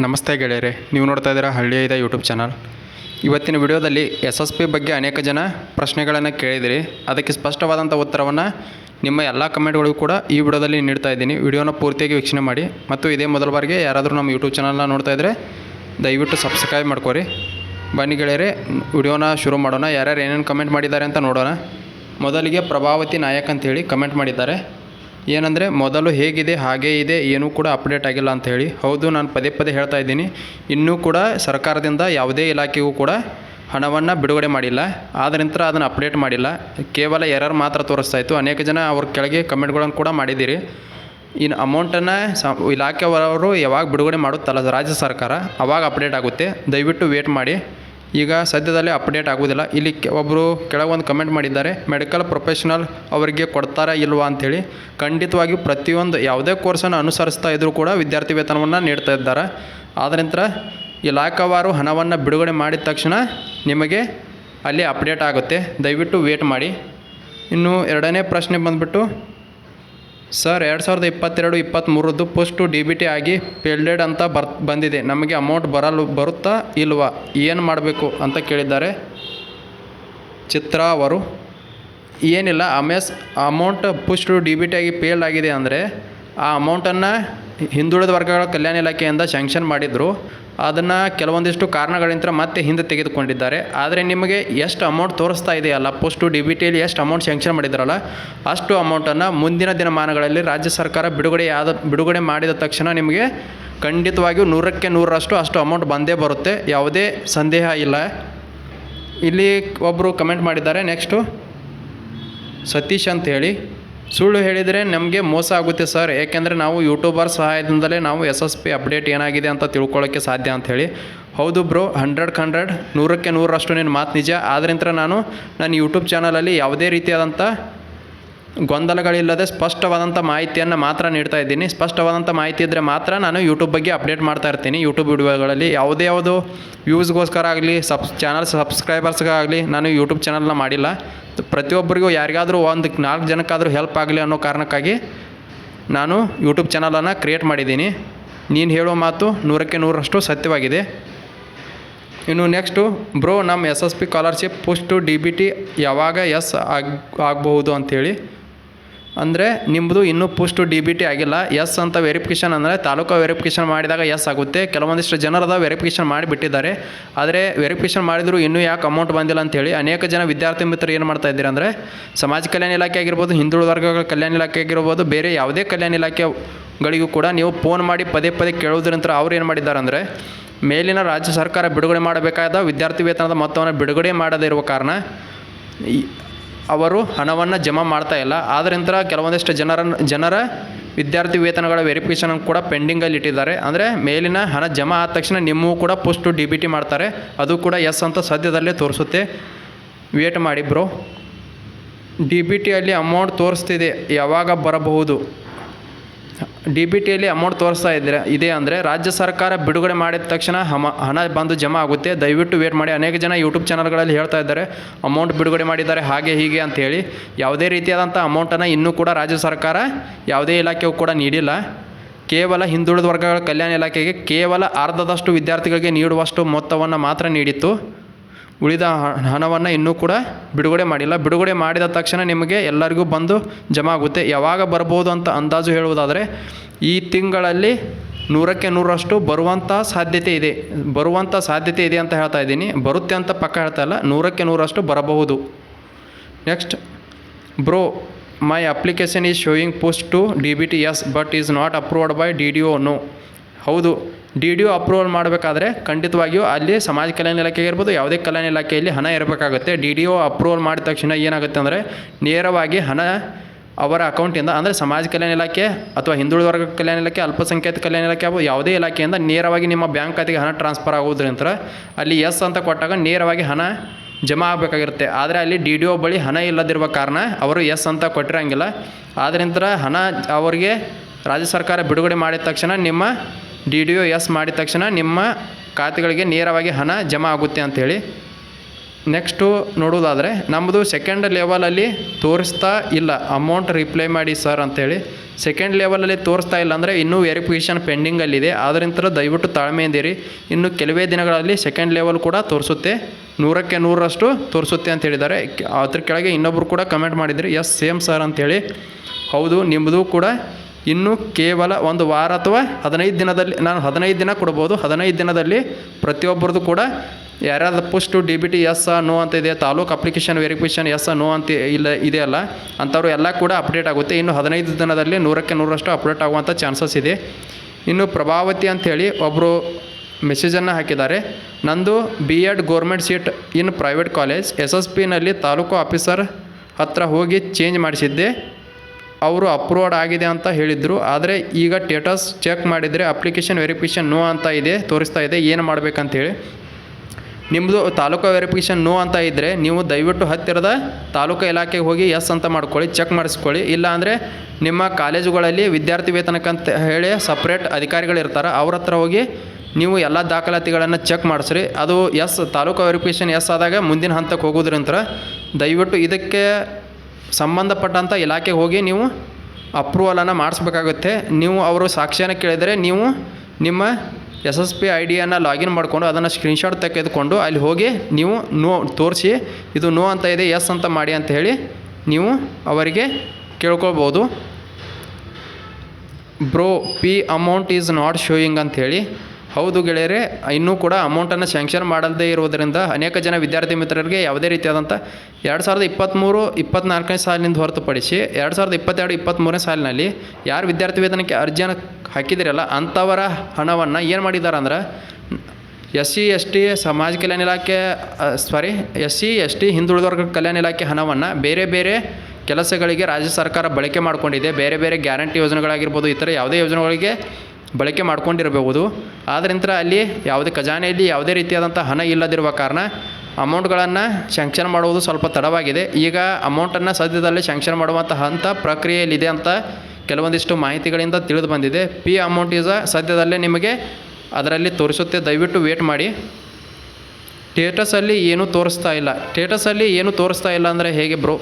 ನಮಸ್ತೆ ಗೆಳೆಯರೆ, ನೀವು ನೋಡ್ತಾ ಇದ್ದೀರಾ ಹಳ್ಳಿಯ ಯೂಟ್ಯೂಬ್ ಚಾನಲ್. ಇವತ್ತಿನ ವಿಡಿಯೋದಲ್ಲಿ ಎಸ್ ಎಸ್ ಪಿ ಬಗ್ಗೆ ಅನೇಕ ಜನ ಪ್ರಶ್ನೆಗಳನ್ನು ಕೇಳಿದಿರಿ. ಅದಕ್ಕೆ ಸ್ಪಷ್ಟವಾದಂಥ ಉತ್ತರವನ್ನು ನಿಮ್ಮ ಎಲ್ಲ ಕಮೆಂಟ್ಗಳಿಗೂ ಕೂಡ ಈ ವಿಡಿಯೋದಲ್ಲಿ ನೀಡ್ತಾ ಇದ್ದೀನಿ. ವಿಡಿಯೋನ ಪೂರ್ತಿಯಾಗಿ ವೀಕ್ಷಣೆ ಮಾಡಿ. ಮತ್ತು ಇದೇ ಮೊದಲ ಬಾರಿಗೆ ಯಾರಾದರೂ ನಮ್ಮ ಯೂಟ್ಯೂಬ್ ಚಾನಲ್ನ ನೋಡ್ತಾ ಇದ್ದರೆ ದಯವಿಟ್ಟು ಸಬ್ಸ್ಕ್ರೈಬ್ ಮಾಡ್ಕೊರಿ. ಬನ್ನಿ ಗೆಳೆಯರೆ, ವಿಡಿಯೋನ ಶುರು ಮಾಡೋಣ. ಯಾರ್ಯಾರು ಏನೇನು ಕಮೆಂಟ್ ಮಾಡಿದ್ದಾರೆ ಅಂತ ನೋಡೋಣ. ಮೊದಲಿಗೆ ಪ್ರಭಾವತಿ ನಾಯಕ್ ಅಂತೇಳಿ ಕಮೆಂಟ್ ಮಾಡಿದ್ದಾರೆ. ಏನಂದರೆ ಮೊದಲು ಹೇಗಿದೆ, ಹಾಗೇ ಇದೆ, ಏನೂ ಕೂಡ ಅಪ್ಡೇಟ್ ಆಗಿಲ್ಲ ಅಂತ ಹೇಳಿ. ಹೌದು, ನಾನು ಪದೇ ಪದೇ ಹೇಳ್ತಾ ಇದ್ದೀನಿ. ಇನ್ನೂ ಕೂಡ ಸರ್ಕಾರದಿಂದ ಯಾವುದೇ ಇಲಾಖೆಗೂ ಕೂಡ ಹಣವನ್ನು ಬಿಡುಗಡೆ ಮಾಡಿಲ್ಲ. ಆದ ನಂತರ ಅದನ್ನು ಅಪ್ಡೇಟ್ ಮಾಡಿಲ್ಲ. ಕೇವಲ ಎರರ್ ಮಾತ್ರ ತೋರಿಸ್ತಾ ಇತ್ತು. ಅನೇಕ ಜನ ಅವ್ರ ಕೆಳಗೆ ಕಮೆಂಟ್ಗಳನ್ನು ಕೂಡ ಮಾಡಿದ್ದೀರಿ. ಇನ್ನು ಅಮೌಂಟನ್ನು ಸ ಇಲಾಖೆಯವರು ಯಾವಾಗ ಬಿಡುಗಡೆ ಮಾಡುತ್ತಲ್ಲ, ರಾಜ್ಯ ಸರ್ಕಾರ, ಅವಾಗ ಅಪ್ಡೇಟ್ ಆಗುತ್ತೆ. ದಯವಿಟ್ಟು ವೇಟ್ ಮಾಡಿ. ಈಗ ಸದ್ಯದಲ್ಲೇ ಅಪ್ಡೇಟ್ ಆಗುವುದಿಲ್ಲ. ಇಲ್ಲಿ ಒಬ್ಬರು ಕೆಳಗೊಂದು ಕಮೆಂಟ್ ಮಾಡಿದ್ದಾರೆ, ಮೆಡಿಕಲ್ ಪ್ರೊಫೆಷನಲ್ ಅವರಿಗೆ ಕೊಡ್ತಾರಾ ಇಲ್ವಾ? ಅಂಥೇಳಿ ಖಂಡಿತವಾಗಿ ಪ್ರತಿಯೊಂದು ಯಾವುದೇ ಕೋರ್ಸನ್ನು ಅನುಸರಿಸ್ತಾ ಇದ್ದರೂ ಕೂಡ ವಿದ್ಯಾರ್ಥಿ ವೇತನವನ್ನು ನೀಡ್ತಾ ಇದ್ದಾರೆ. ಆದ ನಂತರ ಇಲಾಖಾವಾರು ಹಣವನ್ನು ಬಿಡುಗಡೆ ಮಾಡಿದ ತಕ್ಷಣ ನಿಮಗೆ ಅಲ್ಲಿ ಅಪ್ಡೇಟ್ ಆಗುತ್ತೆ. ದಯವಿಟ್ಟು ವೇಟ್ ಮಾಡಿ. ಇನ್ನು ಎರಡನೇ ಪ್ರಶ್ನೆ ಬಂದುಬಿಟ್ಟು ಸರ್ ಎರಡು ಸಾವಿರದ ಇಪ್ಪತ್ತೆರಡು ಇಪ್ಪತ್ತ್ಮೂರದ್ದು ಟು ಡಿ ಬಿ ಟಿ ಆಗಿ ಪೇಲ್ಡೆಡ್ ಅಂತ ಬರ್, ಬಂದಿದೆ. ನಮಗೆ ಅಮೌಂಟ್ ಬರಲು, ಬರುತ್ತಾ ಇಲ್ವಾ? ಏನು ಮಾಡಬೇಕು ಅಂತ ಕೇಳಿದ್ದಾರೆ. ಚಿತ್ರ ಅವರು, ಏನಿಲ್ಲ, amazed amount push to D B T ಆಗಿ ಪೇಲ್ಡ್ ಆಗಿದೆ ಅಂದರೆ ಆ ಅಮೌಂಟನ್ನು ಹಿಂದುಳಿದ ವರ್ಗಗಳ ಕಲ್ಯಾಣ ಇಲಾಖೆಯಿಂದ ಶ್ಯಾಂಕ್ಷನ್ ಮಾಡಿದರು. ಅದನ್ನು ಕೆಲವೊಂದಿಷ್ಟು ಕಾರಣಗಳಿಂದ ಮತ್ತೆ ಹಿಂದೆ ತೆಗೆದುಕೊಂಡಿದ್ದಾರೆ. ಆದರೆ ನಿಮಗೆ ಎಷ್ಟು ಅಮೌಂಟ್ ತೋರಿಸ್ತಾ ಇದೆಯಲ್ಲ ಪೋಸ್ಟು ಡಿ ಬಿ ಟಿಯಲ್ಲಿ ಎಷ್ಟು ಅಮೌಂಟ್ ಸ್ಯಾಂಕ್ಷನ್ ಮಾಡಿದ್ರಲ್ಲ, ಅಷ್ಟು ಅಮೌಂಟನ್ನು ಮುಂದಿನ ದಿನಮಾನಗಳಲ್ಲಿ ರಾಜ್ಯ ಸರ್ಕಾರ ಬಿಡುಗಡೆ ಆದ, ಬಿಡುಗಡೆ ಮಾಡಿದ ತಕ್ಷಣ ನಿಮಗೆ ಖಂಡಿತವಾಗಿಯೂ ನೂರಕ್ಕೆ ನೂರರಷ್ಟು ಅಷ್ಟು ಅಮೌಂಟ್ ಬಂದೇ ಬರುತ್ತೆ. ಯಾವುದೇ ಸಂದೇಹ ಇಲ್ಲ. ಇಲ್ಲಿ ಒಬ್ಬರು ಕಮೆಂಟ್ ಮಾಡಿದ್ದಾರೆ ನೆಕ್ಸ್ಟು ಸತೀಶ್ ಅಂತ ಹೇಳಿ. ಸುಳ್ಳು ಹೇಳಿದರೆ ನಮಗೆ ಮೋಸ ಆಗುತ್ತೆ ಸರ್. ಏಕೆಂದರೆ ನಾವು ಯೂಟ್ಯೂಬರ್ ಸಹಾಯದಿಂದಲೇ ನಾವು ಎಸ್ ಎಸ್ ಪಿ ಅಪ್ಡೇಟ್ ಏನಾಗಿದೆ ಅಂತ ತಿಳ್ಕೊಳ್ಳೋಕ್ಕೆ ಸಾಧ್ಯ ಅಂತ ಹೇಳಿ. ಹೌದು ಬ್ರೋ ಹಂಡ್ರೆಡ್ ಹಂಡ್ರೆಡ್ ನೂರಕ್ಕೆ ನೂರರಷ್ಟು ನಿನ್ನ ಮಾತು ನಿಜ. ಆದ್ರಿಂದ ನಾನು ನನ್ನ ಯೂಟ್ಯೂಬ್ ಚಾನಲಲ್ಲಿ ಯಾವುದೇ ರೀತಿಯಾದಂಥ ಗೊಂದಲಗಳಿಲ್ಲದೆ ಸ್ಪಷ್ಟವಾದಂಥ ಮಾಹಿತಿಯನ್ನು ಮಾತ್ರ ನೀಡ್ತಾ ಇದ್ದೀನಿ. ಸ್ಪಷ್ಟವಾದಂಥ ಮಾಹಿತಿ ಇದ್ದರೆ ಮಾತ್ರ ನಾನು ಯೂಟ್ಯೂಬ್ ಬಗ್ಗೆ ಅಪ್ಡೇಟ್ ಮಾಡ್ತಾ ಇರ್ತೀನಿ. ಯೂಟ್ಯೂಬ್ ವಿಡಿಯೋಗಳಲ್ಲಿ ಯಾವುದೇ ಯಾವುದು ವ್ಯೂಸ್ಗೋಸ್ಕರ ಆಗಲಿ, ಸಬ್ ಚಾನಲ್ ಸಬ್ಸ್ಕ್ರೈಬರ್ಸ್ಗಾಗಲಿ ನಾನು ಯೂಟ್ಯೂಬ್ ಚಾನಲ್ನ ಮಾಡಿಲ್ಲ. ಪ್ರತಿಯೊಬ್ಬರಿಗೂ ಯಾರಿಗಾದರೂ ಒಂದು ನಾಲ್ಕು ಜನಕ್ಕಾದರೂ ಹೆಲ್ಪ್ ಆಗಲಿ ಅನ್ನೋ ಕಾರಣಕ್ಕಾಗಿ ನಾನು ಯೂಟ್ಯೂಬ್ ಚಾನಲನ್ನು ಕ್ರಿಯೇಟ್ ಮಾಡಿದ್ದೀನಿ. ನೀನು ಹೇಳೋ ಮಾತು ನೂರಕ್ಕೆ ನೂರರಷ್ಟು ಸತ್ಯವಾಗಿದೆ. ಇನ್ನು ನೆಕ್ಸ್ಟು ಬ್ರೋ, ನಮ್ಮ S S P scholarship push to D B T ಯಾವಾಗ ಎಸ್ ಆಗ್, ಆಗಬಹುದು ಅಂಥೇಳಿ ಅಂದರೆ ನಿಮ್ಮದು ಇನ್ನೂ push to D B T ಆಗಿಲ್ಲ. ಎಸ್ ಅಂತ ವೆರಿಫಿಕೇಷನ್ ಅಂದರೆ ತಾಲೂಕು ವೆರಿಫಿಕೇಷನ್ ಮಾಡಿದಾಗ ಎಸ್ ಆಗುತ್ತೆ. ಕೆಲವೊಂದಿಷ್ಟು ಜನರದ ವೆರಿಫಿಕೇಷನ್ ಮಾಡಿಬಿಟ್ಟಿದ್ದಾರೆ. ಆದರೆ ವೆರಿಫಿಕೇಷನ್ ಮಾಡಿದರೂ ಇನ್ನೂ ಯಾಕೆ ಅಮೌಂಟ್ ಬಂದಿಲ್ಲ ಅಂತೇಳಿ ಅನೇಕ ಜನ ವಿದ್ಯಾರ್ಥಿ ಮಿತ್ರರು ಏನು ಮಾಡ್ತಾ ಇದ್ದೀರಿ ಅಂದರೆ ಸಮಾಜ ಕಲ್ಯಾಣ ಇಲಾಖೆ ಆಗಿರ್ಬೋದು, ಹಿಂದುಳಿದ ವರ್ಗಗಳ ಕಲ್ಯಾಣ ಇಲಾಖೆ ಆಗಿರ್ಬೋದು, ಬೇರೆ ಯಾವುದೇ ಕಲ್ಯಾಣ ಇಲಾಖೆಗಳಿಗೂ ಕೂಡ ನೀವು ಫೋನ್ ಮಾಡಿ ಪದೇ ಪದೇ ಕೇಳೋದ್ರಂತರ ಅವ್ರು ಏನು ಮಾಡಿದ್ದಾರೆ ಅಂದರೆ ಮೇಲಿನ ರಾಜ್ಯ ಸರ್ಕಾರ ಬಿಡುಗಡೆ ಮಾಡಬೇಕಾದ ವಿದ್ಯಾರ್ಥಿ ವೇತನದ ಮೊತ್ತವನ್ನು ಬಿಡುಗಡೆ ಮಾಡದೇ ಇರುವ ಕಾರಣ ಅವರು ಹಣವನ್ನು ಜಮಾ ಮಾಡ್ತಾ ಇಲ್ಲ. ಆದ್ದರಿಂದ ಕೆಲವೊಂದಿಷ್ಟು ಜನರ ಜನರ ವಿದ್ಯಾರ್ಥಿ ವೇತನಗಳ ವೆರಿಫಿಕೇಷನ್ ಕೂಡ ಪೆಂಡಿಂಗಲ್ಲಿ ಇಟ್ಟಿದ್ದಾರೆ. ಅಂದರೆ ಮೇಲಿನ ಹಣ ಜಮಾ ಆದ ತಕ್ಷಣ ನಿಮ್ಮೂ ಕೂಡ ಪೋಸ್ಟು ಡಿ ಬಿ ಟಿ ಮಾಡ್ತಾರೆ. ಅದು ಕೂಡ ಎಸ್ ಅಂತ ಸದ್ಯದಲ್ಲೇ ತೋರಿಸುತ್ತೆ. ವೇಟ್ ಮಾಡಿ ಬ್ರೋ ಡಿ ಬಿ ಟಿಯಲ್ಲಿ ಅಮೌಂಟ್ ತೋರಿಸ್ತಿದೆ. ಯಾವಾಗ ಬರಬಹುದು? ಡಿ ಬಿ ಟಿಯಲ್ಲಿ ಅಮೌಂಟ್ ತೋರಿಸ್ತಾ ಇದ್ರೆ, ಇದೆ ಅಂದರೆ ರಾಜ್ಯ ಸರ್ಕಾರ ಬಿಡುಗಡೆ ಮಾಡಿದ ತಕ್ಷಣ ಹಮ, ಹಣ ಬಂದು ಜಮಾ ಆಗುತ್ತೆ. ದಯವಿಟ್ಟು ವೇಟ್ ಮಾಡಿ. ಅನೇಕ ಜನ ಯೂಟ್ಯೂಬ್ ಚಾನಲ್ಗಳಲ್ಲಿ ಹೇಳ್ತಾ ಇದ್ದಾರೆ ಅಮೌಂಟ್ ಬಿಡುಗಡೆ ಮಾಡಿದ್ದಾರೆ, ಹಾಗೆ ಹೀಗೆ ಅಂತೇಳಿ ಯಾವುದೇ ರೀತಿಯಾದಂಥ ಅಮೌಂಟನ್ನು ಇನ್ನೂ ಕೂಡ ರಾಜ್ಯ ಸರ್ಕಾರ ಯಾವುದೇ ಇಲಾಖೆಯು ಕೂಡ ನೀಡಿಲ್ಲ. ಕೇವಲ ಹಿಂದುಳಿದ ವರ್ಗಗಳ ಕಲ್ಯಾಣ ಇಲಾಖೆಗೆ ಕೇವಲ ಅರ್ಧದಷ್ಟು ವಿದ್ಯಾರ್ಥಿಗಳಿಗೆ ನೀಡುವಷ್ಟು ಮೊತ್ತವನ್ನು ಮಾತ್ರ ನೀಡಿತ್ತು. ಉಳಿದ ಹಣವನ್ನು ಇನ್ನೂ ಕೂಡ ಬಿಡುಗಡೆ ಮಾಡಿಲ್ಲ. ಬಿಡುಗಡೆ ಮಾಡಿದ ತಕ್ಷಣ ನಿಮಗೆ ಎಲ್ಲರಿಗೂ ಬಂದು ಜಮಾ ಆಗುತ್ತೆ ಯಾವಾಗ ಬರ್ಬೋದು ಅಂತ ಅಂದಾಜು ಹೇಳುವುದಾದರೆ, ಈ ತಿಂಗಳಲ್ಲಿ ನೂರಕ್ಕೆ ನೂರರಷ್ಟು ಬರುವಂಥ ಸಾಧ್ಯತೆ ಇದೆ. ಬರುವಂಥ ಸಾಧ್ಯತೆ ಇದೆ ಅಂತ ಹೇಳ್ತಾ ಇದ್ದೀನಿ. ಬರುತ್ತೆ ಅಂತ ಪಕ್ಕ ಹೇಳ್ತಾ ಇಲ್ಲ. ನೂರಕ್ಕೆ ನೂರಷ್ಟು ಬರಬಹುದು. Next, bro, my application is showing post to D B T yes, but is not approved by D D O no. ಹೌದು. ಡಿ ಡಿ ಒ ಅಪ್ರೂವಲ್ ಮಾಡಬೇಕಾದ್ರೆ ಖಂಡಿತವಾಗಿಯೂ ಅಲ್ಲಿ ಸಮಾಜ ಕಲ್ಯಾಣ ಇಲಾಖೆ ಇರ್ಬೋದು, ಯಾವುದೇ ಕಲ್ಯಾಣ ಇಲಾಖೆಯಲ್ಲಿ ಹಣ ಇರಬೇಕಾಗುತ್ತೆ. ಡಿ ಡಿ ಒ ಅಪ್ರೂವಲ್ ಮಾಡಿದ ತಕ್ಷಣ ಏನಾಗುತ್ತೆ ಅಂದರೆ ನೇರವಾಗಿ ಹಣ ಅವರ ಅಕೌಂಟಿಂದ ಅಂದರೆ ಸಮಾಜ ಕಲ್ಯಾಣ ಇಲಾಖೆ ಅಥವಾ ಹಿಂದುಳಿದ ವರ್ಗ ಕಲ್ಯಾಣ ಇಲಾಖೆ, ಅಲ್ಪಸಂಖ್ಯಾತ ಕಲ್ಯಾಣ ಇಲಾಖೆ ಯಾವುದೇ ಇಲಾಖೆಯಿಂದ ನೇರವಾಗಿ ನಿಮ್ಮ ಬ್ಯಾಂಕ್ ಖಾತೆಗೆ ಹಣ ಟ್ರಾನ್ಸ್ಫರ್ ಆಗೋದ್ರಿಂದ ಅಲ್ಲಿ ಎಸ್ ಅಂತ ಕೊಟ್ಟಾಗ ನೇರವಾಗಿ ಹಣ ಜಮಾ ಆಗಬೇಕಾಗಿರುತ್ತೆ. ಆದರೆ ಅಲ್ಲಿ ಡಿ ಡಿ ಒ ಬಳಿ ಹಣ ಇಲ್ಲದಿರುವ ಕಾರಣ ಅವರು ಎಸ್ ಅಂತ ಕೊಟ್ಟಿರಂಗಿಲ್ಲ. ಆದ್ದರಿಂದ ಹಣ ಅವರಿಗೆ ರಾಜ್ಯ ಸರ್ಕಾರ ಬಿಡುಗಡೆ ಮಾಡಿದ ತಕ್ಷಣ ನಿಮ್ಮ ಡಿ ಡಿ ಒ ಎಸ್ ಮಾಡಿದ ತಕ್ಷಣ ನಿಮ್ಮ ಖಾತೆಗಳಿಗೆ ನೇರವಾಗಿ ಹಣ ಜಮಾ ಆಗುತ್ತೆ ಅಂಥೇಳಿ ನೆಕ್ಸ್ಟು ನೋಡೋದಾದರೆ ನಮ್ಮದು ಸೆಕೆಂಡ್ ಲೆವೆಲಲ್ಲಿ ತೋರಿಸ್ತಾ ಇಲ್ಲ ಅಮೌಂಟ್ ರಿಪ್ಲೈ ಮಾಡಿ ಸರ್ ಅಂಥೇಳಿ ಸೆಕೆಂಡ್ ಲೆವೆಲಲ್ಲಿ ತೋರಿಸ್ತಾ ಇಲ್ಲ ಅಂದರೆ ಇನ್ನೂ ವೆರಿಫಿಕೇಷನ್ ಪೆಂಡಿಂಗಲ್ಲಿದೆ ಆದ್ದರಿಂದ ದಯವಿಟ್ಟು ತಾಳ್ಮೆಯಿಂದಿರಿ ಇನ್ನು ಕೆಲವೇ ದಿನಗಳಲ್ಲಿ ಸೆಕೆಂಡ್ ಲೆವೆಲ್ ಕೂಡ ತೋರಿಸುತ್ತೆ. ನೂರಕ್ಕೆ ನೂರರಷ್ಟು ತೋರಿಸುತ್ತೆ ಅಂತ ಹೇಳಿದ್ದಾರೆ ಅದ್ರ ಕೆಳಗೆ ಇನ್ನೊಬ್ಬರು ಕೂಡ ಕಮೆಂಟ್ ಮಾಡಿದ್ರು. ಎಸ್ ಸೇಮ್ ಸರ್ ಅಂಥೇಳಿ ಹೌದು, ನಿಮ್ಮದು ಕೂಡ ಇನ್ನು ಕೇವಲ ಒಂದು ವಾರ ಅಥವಾ ಹದಿನೈದು ದಿನದಲ್ಲಿ, ನಾನು ಹದಿನೈದು ದಿನ ಕೊಡ್ಬೋದು. ಹದಿನೈದು ದಿನದಲ್ಲಿ ಪ್ರತಿಯೊಬ್ಬರದು ಕೂಡ ಯಾರ್ಯಾರು push to D B T yes no ಅಂತ ಇದೆ taluk application verification yes no ಅಂತ ಇಲ್ಲ, ಇದೆಯಲ್ಲ, ಅಂಥವ್ರು ಎಲ್ಲ ಕೂಡ ಅಪ್ಡೇಟ್ ಆಗುತ್ತೆ. ಇನ್ನು ಹದಿನೈದು ದಿನದಲ್ಲಿ ನೂರಕ್ಕೆ ನೂರರಷ್ಟು ಅಪ್ಡೇಟ್ ಆಗುವಂಥ ಚಾನ್ಸಸ್ ಇದೆ. ಇನ್ನು ಪ್ರಭಾವತಿ ಅಂಥೇಳಿ ಒಬ್ಬರು ಮೆಸೇಜನ್ನು ಹಾಕಿದ್ದಾರೆ. ನಂದು B Ed government seat in private college S S ಪಿನಲ್ಲಿ taluk officer ಹತ್ರ ಹೋಗಿ ಚೇಂಜ್ ಮಾಡಿಸಿದ್ದೆ. ಅವರು ಅಪ್ರೂವ್ಡ್ ಆಗಿದೆ ಅಂತ ಹೇಳಿದರು. ಆದರೆ ಈಗ ಟೇಟಸ್ ಚೆಕ್ ಮಾಡಿದರೆ ಅಪ್ಲಿಕೇಶನ್ ವೆರಿಫಿಕೇಷನ್ ನೋ ಅಂತ ಇದೆ, ತೋರಿಸ್ತಾ ಇದೆ. ಏನು ಮಾಡಬೇಕಂತೇಳಿ ನಿಮ್ಮದು ತಾಲೂಕು ವೆರಿಫಿಕೇಷನ್ ನೋ ಅಂತ ಇದ್ದರೆ ನೀವು ದಯವಿಟ್ಟು ಹತ್ತಿರದ ತಾಲೂಕು ಇಲಾಖೆಗೆ ಹೋಗಿ ಎಸ್ ಅಂತ ಮಾಡ್ಕೊಳ್ಳಿ ಚೆಕ್ ಮಾಡಿಸ್ಕೊಳ್ಳಿ. ಇಲ್ಲಾಂದರೆ ನಿಮ್ಮ ಕಾಲೇಜುಗಳಲ್ಲಿ ವಿದ್ಯಾರ್ಥಿ ವೇತನಕ್ಕಂತ ಹೇಳಿ ಸಪ್ರೇಟ್ ಅಧಿಕಾರಿಗಳಿರ್ತಾರೆ ಅವ್ರ ಹತ್ರ ಹೋಗಿ ನೀವು ಎಲ್ಲ ದಾಖಲಾತಿಗಳನ್ನು ಚೆಕ್ ಮಾಡಿಸ್ರಿ. ಅದು ಎಸ್ ತಾಲೂಕು ವೆರಿಫಿಕೇಷನ್ ಎಸ್ ಆದಾಗ ಮುಂದಿನ ಹಂತಕ್ಕೆ ಹೋಗೋದ್ರಿಂದ ದಯವಿಟ್ಟು ಇದಕ್ಕೆ ಸಂಬಂಧಪಟ್ಟಂಥ ಇಲಾಖೆಗೆ ಹೋಗಿ ನೀವು ಅಪ್ರೂವಲನ್ನು ಮಾಡಿಸ್ಬೇಕಾಗುತ್ತೆ. ನೀವು ಅವರು ಸಾಕ್ಷ್ಯನ ಕೇಳಿದರೆ ನೀವು ನಿಮ್ಮ ಎಸ್ ಎಸ್ ಪಿ ಐ ಡಿಯನ್ನು ಲಾಗಿನ್ ಮಾಡಿಕೊಂಡು ಅದನ್ನು ಸ್ಕ್ರೀನ್ಶಾಟ್ ತೆಗೆದುಕೊಂಡು ಅಲ್ಲಿ ಹೋಗಿ ನೀವು ನೋ ತೋರಿಸಿ, ಇದು ನೋ ಅಂತ ಇದೆ ಎಸ್ ಅಂತ ಮಾಡಿ ಅಂತ ಹೇಳಿ ನೀವು ಅವರಿಗೆ ಕೇಳ್ಕೊಳ್ಬೋದು. Bro P amount is not showing ಅಂಥೇಳಿ ಹೌದು ಗೆಳೆಯರೆ, ಇನ್ನೂ ಕೂಡ ಅಮೌಂಟನ್ನು ಸ್ಯಾಂಕ್ಷನ್ ಮಾಡದೇ ಇರುವುದರಿಂದ ಅನೇಕ ಜನ ವಿದ್ಯಾರ್ಥಿ ಮಿತ್ರರಿಗೆ ಯಾವುದೇ ರೀತಿಯಾದಂಥ ಎರಡು ಸಾವಿರದ ಇಪ್ಪತ್ತ್ಮೂರು ಇಪ್ಪತ್ತ್ನಾಲ್ಕನೇ ಸಾಲಿನಿಂದ ಹೊರತುಪಡಿಸಿ ಎರಡು ಸಾವಿರದ ಇಪ್ಪತ್ತೆರಡು ಇಪ್ಪತ್ತ್ಮೂರನೇ ಸಾಲಿನಲ್ಲಿ ಯಾರು ವಿದ್ಯಾರ್ಥಿ ವೇತನಕ್ಕೆ ಅರ್ಜಿಯನ್ನು ಹಾಕಿದಿರಲ್ಲ, ಅಂಥವರ ಹಣವನ್ನು ಏನು ಮಾಡಿದ್ದಾರೆ ಅಂದ್ರೆ ಎಸ್ ಸಿ ಎಸ್ ಟಿ ಸಮಾಜ ಕಲ್ಯಾಣ ಇಲಾಖೆ sorry S C S T ಹಿಂದುಳಿದ ವರ್ಗ ಕಲ್ಯಾಣ ಇಲಾಖೆ ಹಣವನ್ನು ಬೇರೆ ಬೇರೆ ಕೆಲಸಗಳಿಗೆ ರಾಜ್ಯ ಸರ್ಕಾರ ಬಳಕೆ ಮಾಡಿಕೊಂಡಿದೆ. ಬೇರೆ ಬೇರೆ ಗ್ಯಾರಂಟಿ ಯೋಜನೆಗಳಾಗಿರ್ಬೋದು, ಇತರ ಯಾವುದೇ ಯೋಜನೆಗಳಿಗೆ ಬಳಕೆ ಮಾಡ್ಕೊಂಡಿರಬಹುದು. ಆದ್ದರಿಂದ ಅಲ್ಲಿ ಯಾವುದೇ ಖಜಾನೆಯಲ್ಲಿ ಯಾವುದೇ ರೀತಿಯಾದಂಥ ಹಣ ಇಲ್ಲದಿರುವ ಕಾರಣ ಅಮೌಂಟ್ಗಳನ್ನು ಶ್ಯಾಂಕ್ಷನ್ ಮಾಡುವುದು ಸ್ವಲ್ಪ ತಡವಾಗಿದೆ. ಈಗ ಅಮೌಂಟನ್ನು ಸದ್ಯದಲ್ಲೇ ಶ್ಯಾಂಕ್ಷನ್ ಮಾಡುವಂಥ ಹಂತ ಪ್ರಕ್ರಿಯೆಯಲ್ಲಿದೆ ಅಂತ ಕೆಲವೊಂದಿಷ್ಟು ಮಾಹಿತಿಗಳಿಂದ ತಿಳಿದು ಬಂದಿದೆ. ಪಿ ಅಮೌಂಟ್ ಈಸ ಸದ್ಯದಲ್ಲೇ ನಿಮಗೆ ಅದರಲ್ಲಿ ತೋರಿಸುತ್ತೆ. ದಯವಿಟ್ಟು ವೇಟ್ ಮಾಡಿ. ಟೇಟಸಲ್ಲಿ ಏನೂ ತೋರಿಸ್ತಾ ಇಲ್ಲ. ಟೇಟಸಲ್ಲಿ ಏನೂ ತೋರಿಸ್ತಾ ಇಲ್ಲ ಅಂದರೆ ಹೇಗೆ ಬ್ರೋ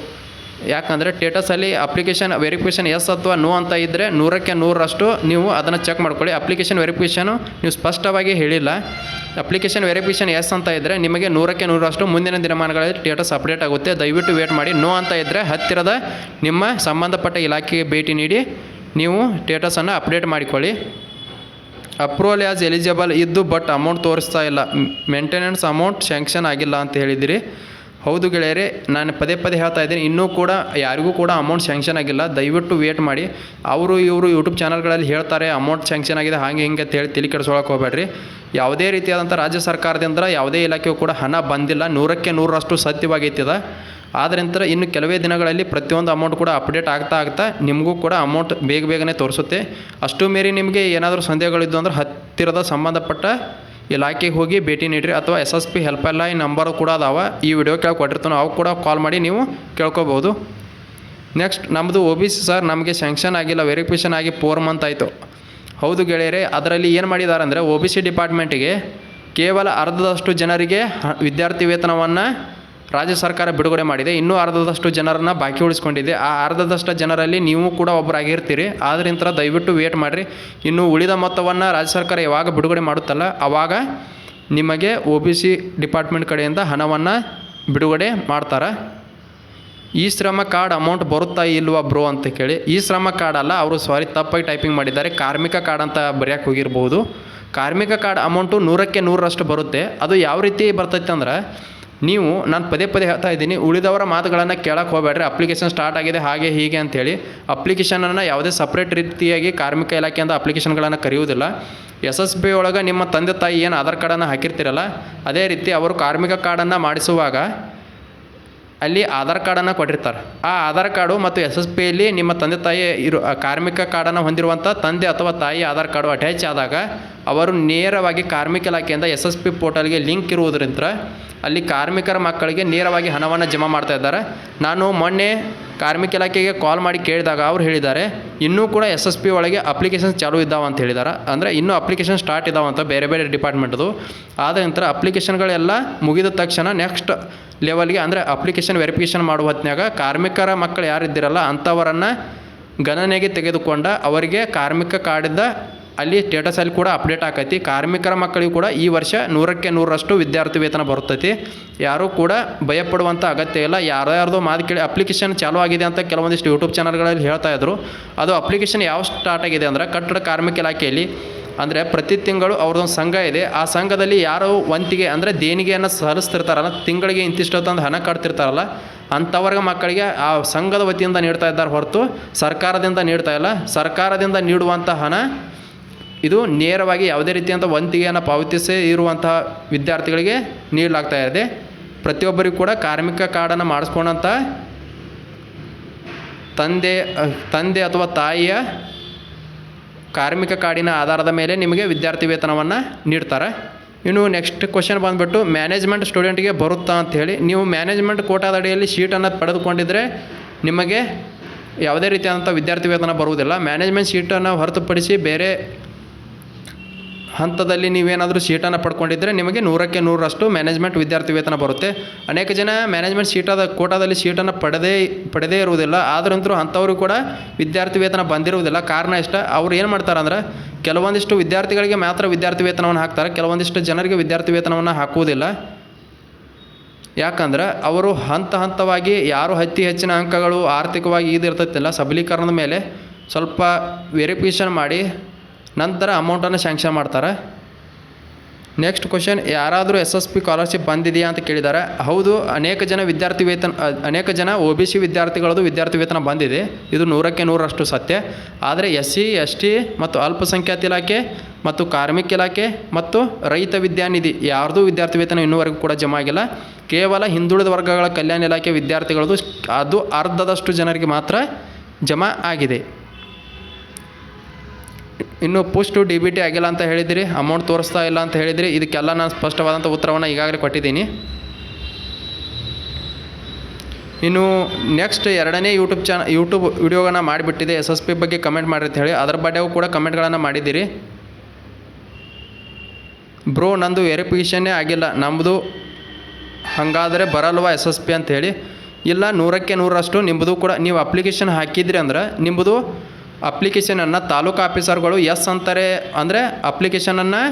ಯಾಕಂದರೆ ಟೇಟಸಲ್ಲಿ ಅಪ್ಲಿಕೇಶನ್ ವೆರಿಫಿಕೇಷನ್ ಎಸ್ ಅಥವಾ ನೋ ಅಂತ ಇದ್ದರೆ ನೂರಕ್ಕೆ ನೂರರಷ್ಟು ನೀವು ಅದನ್ನು ಚೆಕ್ ಮಾಡ್ಕೊಳ್ಳಿ. ಅಪ್ಲಿಕೇಶನ್ ವೆರಿಫಿಕೇಷನು ನೀವು ಸ್ಪಷ್ಟವಾಗಿ ಹೇಳಿಲ್ಲ. ಅಪ್ಲಿಕೇಶನ್ ವೆರಿಫಿಕೇಷನ್ ಎಸ್ ಅಂತ ಇದ್ದರೆ ನಿಮಗೆ ನೂರಕ್ಕೆ ನೂರರಷ್ಟು ಮುಂದಿನ ದಿನಮಾನಗಳಲ್ಲಿ ಸ್ಟೇಟಸ್ ಅಪ್ಡೇಟ್ ಆಗುತ್ತೆ. ದಯವಿಟ್ಟು ವೇಟ್ ಮಾಡಿ. ನೋ ಅಂತ ಇದ್ದರೆ ಹತ್ತಿರದ ನಿಮ್ಮ ಸಂಬಂಧಪಟ್ಟ ಇಲಾಖೆಗೆ ಭೇಟಿ ನೀಡಿ. ನೀವು ಸ್ಟೇಟಸನ್ನು ಅಪ್ಡೇಟ್ ಮಾಡಿಕೊಳ್ಳಿ. ಅಪ್ರೂವಲ್ ಆ್ಯಸ್ ಎಲಿಜಿಬಲ್ ಇದ್ದು ಬಟ್ ಅಮೌಂಟ್ ತೋರಿಸ್ತಾ ಇಲ್ಲ. ಮೇಂಟೆನೆನ್ಸ್ ಅಮೌಂಟ್ ಸ್ಯಾಂಕ್ಷನ್ ಆಗಿಲ್ಲ ಅಂತ ಹೇಳಿದಿರಿ. ಹೌದು ಗೆಳೆಯರೆ, ನಾನು ಪದೇ ಪದೇ ಹೇಳ್ತಾ ಇದ್ದೀನಿ, ಇನ್ನೂ ಕೂಡ ಯಾರಿಗೂ ಕೂಡ ಅಮೌಂಟ್ ಸ್ಯಾಂಕ್ಷನ್ ಆಗಿಲ್ಲ. ದಯವಿಟ್ಟು ವೇಟ್ ಮಾಡಿ. ಅವರು ಇವರು ಯೂಟ್ಯೂಬ್ ಚಾನಲ್ಗಳಲ್ಲಿ ಹೇಳ್ತಾರೆ ಅಮೌಂಟ್ ಸ್ಯಾಂಕ್ಷನ್ ಆಗಿದೆ, ಹಾಗೆ ಹಿಂಗೆ ಅಂತ ಹೇಳಿ ತಿಳಿ ಕೆಡಿಸ್ಕೊಳಕ್ಕೆ ಹೋಗಬೇಡ್ರಿ. ಯಾವುದೇ ರೀತಿಯಾದಂಥ ರಾಜ್ಯ ಸರ್ಕಾರದಿಂದ ಯಾವುದೇ ಇಲಾಖೆಯು ಕೂಡ ಹಣ ಬಂದಿಲ್ಲ. ನೂರಕ್ಕೆ ನೂರರಷ್ಟು ಸತ್ಯವಾಗೈತಿದೆ. ಆದ್ರಿಂದ ಇನ್ನು ಕೆಲವೇ ದಿನಗಳಲ್ಲಿ ಪ್ರತಿಯೊಂದು ಅಮೌಂಟ್ ಕೂಡ ಅಪ್ಡೇಟ್ ಆಗ್ತಾ ಆಗ್ತಾ ನಿಮಗೂ ಕೂಡ ಅಮೌಂಟ್ ಬೇಗ ಬೇಗನೆ ತೋರಿಸುತ್ತೆ. ಅಷ್ಟು ಮೀರಿ ನಿಮಗೆ ಏನಾದರೂ ಸಂದೇಹಗಳಿದ್ದು ಅಂದ್ರೆ ಹತ್ತಿರದ ಸಂಬಂಧಪಟ್ಟ ಇಲಾಖೆಗೆ ಹೋಗಿ ಭೇಟಿ ನೀಡಿರಿ ಅಥವಾ S S P help line number ಕೂಡ ಅದಾವ. ಈ ವಿಡಿಯೋ ಕೆಳಗೆ ಕೊಟ್ಟಿರ್ತಾನೆ. ಅವು ಕೂಡ ಕಾಲ್ ಮಾಡಿ ನೀವು ಕೇಳ್ಕೊಬೋದು. ನೆಕ್ಸ್ಟ್ ನಮ್ಮದು ಒ ಬಿ ಸಿ ಸರ್ ನಮಗೆ ಸ್ಯಾಂಕ್ಷನ್ ಆಗಿಲ್ಲ ವೆರಿಫಿಕೇಷನ್ ಆಗಿ ಫೋರ್ ಮಂತ್ ಆಯಿತು. ಹೌದು ಗೆಳೆಯರೆ, ಅದರಲ್ಲಿ ಏನು ಮಾಡಿದ್ದಾರೆ ಅಂದರೆ ಒ ಬಿ ಸಿ ಡಿಪಾರ್ಟ್ಮೆಂಟಿಗೆ ಕೇವಲ ಅರ್ಧದಷ್ಟು ಜನರಿಗೆ ವಿದ್ಯಾರ್ಥಿ ವೇತನವನ್ನು ರಾಜ್ಯ ಸರ್ಕಾರ ಬಿಡುಗಡೆ ಮಾಡಿದೆ. ಇನ್ನೂ ಅರ್ಧದಷ್ಟು ಜನರನ್ನು ಬಾಕಿ ಉಳಿಸ್ಕೊಂಡಿದೆ. ಆ ಅರ್ಧದಷ್ಟು ಜನರಲ್ಲಿ ನೀವು ಕೂಡ ಒಬ್ಬರಾಗಿರ್ತೀರಿ. ಆದ್ದರಿಂದ ದಯವಿಟ್ಟು ವೇಟ್ ಮಾಡಿರಿ. ಇನ್ನು ಉಳಿದ ಮೊತ್ತವನ್ನು ರಾಜ್ಯ ಸರ್ಕಾರ ಯಾವಾಗ ಬಿಡುಗಡೆ ಮಾಡುತ್ತಲ್ಲ ಆವಾಗ ನಿಮಗೆ ಒ ಬಿ ಸಿ ಡಿಪಾರ್ಟ್ಮೆಂಟ್ ಕಡೆಯಿಂದ ಹಣವನ್ನು ಬಿಡುಗಡೆ ಮಾಡ್ತಾರೆ. ಈ ಶ್ರಮ ಕಾರ್ಡ್ ಅಮೌಂಟ್ ಬರುತ್ತಾ ಇಲ್ವಾ ಬ್ರೋ ಅಂತ ಕೇಳಿ. ಈ ಶ್ರಮ ಕಾರ್ಡ್ ಅಲ್ಲ, ಅವರು ಸಾರಿ ತಪ್ಪಾಗಿ ಟೈಪಿಂಗ್ ಮಾಡಿದ್ದಾರೆ. ಕಾರ್ಮಿಕ ಕಾರ್ಡ್ ಅಂತ ಬರೆಯೋಕೆ ಹೋಗಿರ್ಬೋದು. ಕಾರ್ಮಿಕ ಕಾರ್ಡ್ ಅಮೌಂಟು ನೂರಕ್ಕೆ ನೂರರಷ್ಟು ಬರುತ್ತೆ. ಅದು ಯಾವ ರೀತಿ ಬರ್ತೈತೆ ಅಂದ್ರೆ ನೀವು, ನಾನು ಪದೇ ಪದೇ ಹೇಳ್ತಾ ಇದ್ದೀನಿ, ಉಳಿದವರ ಮಾತುಗಳನ್ನು ಕೇಳಕ್ಕೆ ಹೋಗಬೇಡ್ರಿ. ಅಪ್ಲಿಕೇಶನ್ ಸ್ಟಾರ್ಟ್ ಆಗಿದೆ, ಹಾಗೆ ಹೀಗೆ ಅಂಥೇಳಿ ಅಪ್ಲಿಕೇಶನನ್ನು ಯಾವುದೇ ಸಪ್ರೇಟ್ ರೀತಿಯಾಗಿ ಕಾರ್ಮಿಕ ಇಲಾಖೆಯಿಂದ ಅಪ್ಲಿಕೇಶನ್ಗಳನ್ನು ಕರೆಯುವುದಿಲ್ಲ. ಎಸ್ ಎಸ್ ಬಿ ಒಳಗೆ ನಿಮ್ಮ ತಂದೆ ತಾಯಿ ಏನು ಆಧಾರ್ ಕಾರ್ಡನ್ನು ಹಾಕಿರ್ತೀರಲ್ಲ, ಅದೇ ರೀತಿ ಅವರು ಕಾರ್ಮಿಕ ಕಾರ್ಡನ್ನು ಮಾಡಿಸುವಾಗ ಅಲ್ಲಿ ಆಧಾರ್ ಕಾರ್ಡನ್ನು ಕೊಟ್ಟಿರ್ತಾರೆ. ಆ ಆಧಾರ್ ಕಾರ್ಡು ಮತ್ತು ಎಸ್ ಎಸ್ ಪಿಯಲ್ಲಿ ನಿಮ್ಮ ತಂದೆ ತಾಯಿ ಇರು ಕಾರ್ಮಿಕ ಕಾರ್ಡನ್ನು ಹೊಂದಿರುವಂಥ ತಂದೆ ಅಥವಾ ತಾಯಿ ಆಧಾರ್ ಕಾರ್ಡು ಅಟ್ಯಾಚ್ ಆದಾಗ ಅವರು ನೇರವಾಗಿ ಕಾರ್ಮಿಕ ಇಲಾಖೆಯಿಂದ ಎಸ್ ಎಸ್ ಪಿ ಪೋರ್ಟಲ್ಗೆ ಲಿಂಕ್ ಇರುವುದರಿಂದ ಅಲ್ಲಿ ಕಾರ್ಮಿಕರ ಮಕ್ಕಳಿಗೆ ನೇರವಾಗಿ ಹಣವನ್ನು ಜಮಾ ಮಾಡ್ತಾ ಇದ್ದಾರೆ. ನಾನು ಮೊನ್ನೆ ಕಾರ್ಮಿಕ ಇಲಾಖೆಗೆ ಕಾಲ್ ಮಾಡಿ ಕೇಳಿದಾಗ ಅವ್ರು ಹೇಳಿದ್ದಾರೆ, ಇನ್ನೂ ಕೂಡ ಎಸ್ ಎಸ್ ಪಿ ಒಳಗೆ ಅಪ್ಲಿಕೇಶನ್ಸ್ ಚಾಲೂ ಇದ್ದಾವೆ ಅಂತ ಹೇಳಿದ್ದಾರೆ ಅಂದರೆ ಇನ್ನೂ ಅಪ್ಲಿಕೇಶನ್ ಸ್ಟಾರ್ಟ್ ಇದ್ದಾವಂತ ಬೇರೆ ಬೇರೆ ಡಿಪಾರ್ಟ್ಮೆಂಟ್ದು ಆದ ನಂತರ ಅಪ್ಲಿಕೇಶನ್ಗಳೆಲ್ಲ ಮುಗಿದ ತಕ್ಷಣ ನೆಕ್ಸ್ಟ್ ಲೆವೆಲ್ಗೆ ಅಂದರೆ ಅಪ್ಲಿಕೇಶನ್ ವೆರಿಫಿಕೇಷನ್ ಮಾಡುವ ಹೊತ್ತಿನಾಗ ಕಾರ್ಮಿಕರ ಮಕ್ಕಳು ಯಾರಿದ್ದಿರಲ್ಲ ಅಂಥವರನ್ನು ಗಣನೆಗೆ ತೆಗೆದುಕೊಂಡ ಅವರಿಗೆ ಕಾರ್ಮಿಕ ಕಾರ್ಡಿಂದ ಅಲ್ಲಿ ಸ್ಟೇಟಸಲ್ಲಿ ಕೂಡ ಅಪ್ಡೇಟ್ ಆಕೈತಿ. ಕಾರ್ಮಿಕರ ಮಕ್ಕಳಿಗೂ ಕೂಡ ಈ ವರ್ಷ ನೂರಕ್ಕೆ ನೂರರಷ್ಟು ವಿದ್ಯಾರ್ಥಿ ವೇತನ ಬರುತ್ತೈತಿ. ಯಾರೂ ಕೂಡ ಭಯಪಡುವಂಥ ಅಗತ್ಯ ಇಲ್ಲ. ಯಾರ್ಯಾರ್ದು ಮಾತು ಕೇಳಿ ಅಪ್ಲಿಕೇಶನ್ ಚಾಲೂ ಆಗಿದೆ ಅಂತ ಕೆಲವೊಂದಿಷ್ಟು ಯೂಟ್ಯೂಬ್ ಚಾನಲ್ಗಳಲ್ಲಿ ಹೇಳ್ತಾ ಇದ್ದರು ಅದು ಅಪ್ಲಿಕೇಶನ್ ಯಾವ ಸ್ಟಾರ್ಟ್ ಆಗಿದೆ ಅಂದರೆ ಕಟ್ಟಡ ಕಾರ್ಮಿಕ ಇಲಾಖೆಯಲ್ಲಿ. ಅಂದರೆ ಪ್ರತಿ ತಿಂಗಳು ಅವ್ರದ್ದೊಂದು ಸಂಘ ಇದೆ. ಆ ಸಂಘದಲ್ಲಿ ಯಾರೋ ವಂತಿಗೆ ಅಂದರೆ ದೇಣಿಗೆಯನ್ನು ಸಲ್ಲಿಸ್ತಿರ್ತಾರಲ್ಲ, ತಿಂಗಳಿಗೆ ಇಂತಿಷ್ಟು ತಂದು ಹಣ ಕಟ್ತಿರ್ತಾರಲ್ಲ ಅಂಥವ್ರಿಗೆ ಮಕ್ಕಳಿಗೆ ಆ ಸಂಘದ ವತಿಯಿಂದ ನೀಡ್ತಾ ಇದ್ದಾರೆ ಹೊರತು ಸರ್ಕಾರದಿಂದ ನೀಡ್ತಾ ಇಲ್ಲ. ಸರ್ಕಾರದಿಂದ ನೀಡುವಂಥ ಹಣ ಇದು ನೇರವಾಗಿ ಯಾವುದೇ ರೀತಿಯಂಥ ವಂತಿಗೆಯನ್ನು ಪಾವತಿಸೇ ಇರುವಂತಹ ವಿದ್ಯಾರ್ಥಿಗಳಿಗೆ ನೀಡಲಾಗ್ತಾ ಇದೆ. ಪ್ರತಿಯೊಬ್ಬರಿಗೂ ಕೂಡ ಕಾರ್ಮಿಕ ಕಾರ್ಡನ್ನು ಮಾಡಿಸ್ಕೊಂಡಂಥ ತಂದೆ ತಂದೆ ಅಥವಾ ತಾಯಿಯ ಕಾರ್ಮಿಕ ಕಾರ್ಡಿನ ಆಧಾರದ ಮೇಲೆ ನಿಮಗೆ ವಿದ್ಯಾರ್ಥಿ ವೇತನವನ್ನು ನೀಡ್ತಾರೆ. ಇನ್ನು ನೆಕ್ಸ್ಟ್ ಕ್ವಶನ್ ಬಂದುಬಿಟ್ಟು ಮ್ಯಾನೇಜ್ಮೆಂಟ್ ಸ್ಟೂಡೆಂಟ್ಗೆ ಬರುತ್ತಾ ಅಂತ ಹೇಳಿ. ನೀವು ಮ್ಯಾನೇಜ್ಮೆಂಟ್ ಕೋಟಾದ ಅಡಿಯಲ್ಲಿ ಶೀಟನ್ನು ಪಡೆದುಕೊಂಡಿದ್ದರೆ ನಿಮಗೆ ಯಾವುದೇ ರೀತಿಯಾದಂಥ ವಿದ್ಯಾರ್ಥಿ ವೇತನ ಬರುವುದಿಲ್ಲ. ಮ್ಯಾನೇಜ್ಮೆಂಟ್ ಶೀಟನ್ನು ಹೊರತುಪಡಿಸಿ ಬೇರೆ ಹಂತದಲ್ಲಿ ನೀವೇನಾದರೂ ಸೀಟನ್ನು ಪಡ್ಕೊಂಡಿದ್ದರೆ ನಿಮಗೆ ನೂರಕ್ಕೆ ನೂರರಷ್ಟು ಮ್ಯಾನೇಜ್ಮೆಂಟ್ ವಿದ್ಯಾರ್ಥಿ ವೇತನ ಬರುತ್ತೆ. ಅನೇಕ ಜನ ಮ್ಯಾನೇಜ್ಮೆಂಟ್ ಸೀಟಾದ ಕೋಟಾದಲ್ಲಿ ಸೀಟನ್ನು ಪಡೆದೇ ಪಡೆದೇ ಇರುವುದಿಲ್ಲ. ಆದ್ರಂತರೂ ಅಂಥವರು ಕೂಡ ವಿದ್ಯಾರ್ಥಿ ವೇತನ ಬಂದಿರುವುದಿಲ್ಲ. ಕಾರಣ ಇಷ್ಟ ಅವ್ರು ಏನು ಮಾಡ್ತಾರೆ ಅಂದ್ರೆ ಕೆಲವೊಂದಿಷ್ಟು ವಿದ್ಯಾರ್ಥಿಗಳಿಗೆ ಮಾತ್ರ ವಿದ್ಯಾರ್ಥಿ ವೇತನವನ್ನು ಹಾಕ್ತಾರೆ. ಕೆಲವೊಂದಿಷ್ಟು ಜನರಿಗೆ ವಿದ್ಯಾರ್ಥಿ ವೇತನವನ್ನು ಹಾಕುವುದಿಲ್ಲ. ಯಾಕಂದ್ರೆ ಅವರು ಹಂತ ಹಂತವಾಗಿ ಯಾರು ಅತಿ ಹೆಚ್ಚಿನ ಅಂಕಗಳು ಆರ್ಥಿಕವಾಗಿ ಇದಿರ್ತೈತಿಲ್ಲ. ಸಬಲೀಕರಣದ ಮೇಲೆ ಸ್ವಲ್ಪ ವೆರಿಫಿಕೇಷನ್ ಮಾಡಿ ನಂತರ ಅಮೌಂಟನ್ನು ಸ್ಯಾಂಕ್ಷನ್ ಮಾಡ್ತಾರೆ. ನೆಕ್ಸ್ಟ್ ಕ್ವಶನ್ ಯಾರಾದರೂ ಎಸ್ ಎಸ್ ಪಿ ಸ್ಕಾಲರ್ಶಿಪ್ ಬಂದಿದೆಯಾ ಅಂತ ಕೇಳಿದ್ದಾರೆ ಹೌದು, ಅನೇಕ ಜನ ವಿದ್ಯಾರ್ಥಿ ವೇತನ ಅನೇಕ ಜನ ಒ ಬಿ ಸಿ ವಿದ್ಯಾರ್ಥಿಗಳದ್ದು ವಿದ್ಯಾರ್ಥಿ ವೇತನ ಬಂದಿದೆ. ಇದು ನೂರಕ್ಕೆ ನೂರಷ್ಟು ಸತ್ಯ. ಆದರೆ ಎಸ್ ಸಿ ಎಸ್ ಟಿ ಮತ್ತು ಅಲ್ಪಸಂಖ್ಯಾತ ಇಲಾಖೆ ಮತ್ತು ಕಾರ್ಮಿಕ ಇಲಾಖೆ ಮತ್ತು ರೈತ ವಿದ್ಯಾನಿಧಿ ಯಾರ್ದೂ ವಿದ್ಯಾರ್ಥಿ ವೇತನ ಇನ್ನೂವರೆಗೂ ಕೂಡ ಜಮಾ ಆಗಿಲ್ಲ. ಕೇವಲ ಹಿಂದುಳಿದ ವರ್ಗಗಳ ಕಲ್ಯಾಣ ಇಲಾಖೆ ವಿದ್ಯಾರ್ಥಿಗಳದ್ದು ಅದು ಅರ್ಧದಷ್ಟು ಜನರಿಗೆ ಮಾತ್ರ ಜಮಾ ಆಗಿದೆ. ಇನ್ನು ಪುಷ್ಟು ಡಿ ಬಿ ಟಿ ಆಗಿಲ್ಲ ಅಂತ ಹೇಳಿದಿರಿ ಅಮೌಂಟ್ ತೋರಿಸ್ತಾ ಇಲ್ಲ ಅಂತ ಹೇಳಿದಿರಿ, ಇದಕ್ಕೆಲ್ಲ ನಾನು ಸ್ಪಷ್ಟವಾದಂಥ ಉತ್ತರವನ್ನು ಈಗಾಗಲೇ ಕೊಟ್ಟಿದ್ದೀನಿ. ಇನ್ನು ನೆಕ್ಸ್ಟ್ ಎರಡನೇ ಯೂಟ್ಯೂಬ್ ಚಾನ ಯೂಟ್ಯೂಬ್ ವಿಡಿಯೋಗಳನ್ನು ಮಾಡಿಬಿಟ್ಟಿದೆ, ಎಸ್ ಎಸ್ ಪಿ ಬಗ್ಗೆ ಕಮೆಂಟ್ ಮಾಡಿರಿ ಅಂತ ಹೇಳಿ, ಅದರ ಬಗ್ಗೆಯೂ ಕೂಡ ಕಮೆಂಟ್ಗಳನ್ನು ಮಾಡಿದ್ದೀರಿ. ಬ್ರೋ ನಂದು ವೆರಿಫಿಕೇಷನ್ನೇ ಆಗಿಲ್ಲ ನಮ್ಮದು ಹಾಗಾದರೆ ಬರಲ್ವಾ ಎಸ್ ಎಸ್ ಪಿ ಹೇಳಿ. ಇಲ್ಲ, ನೂರಕ್ಕೆ ನೂರರಷ್ಟು ನಿಮ್ಮದು ಕೂಡ, ನೀವು ಅಪ್ಲಿಕೇಶನ್ ಹಾಕಿದ್ರಿ ಅಂದ್ರೆ ನಿಮ್ಮದು ಅಪ್ಲಿಕೇಶನನ್ನು ತಾಲೂಕು ಆಫೀಸರ್ಗಳು ಎಸ್ ಅಂತಾರೆ, ಅಂದರೆ ಅಪ್ಲಿಕೇಶನನ್ನು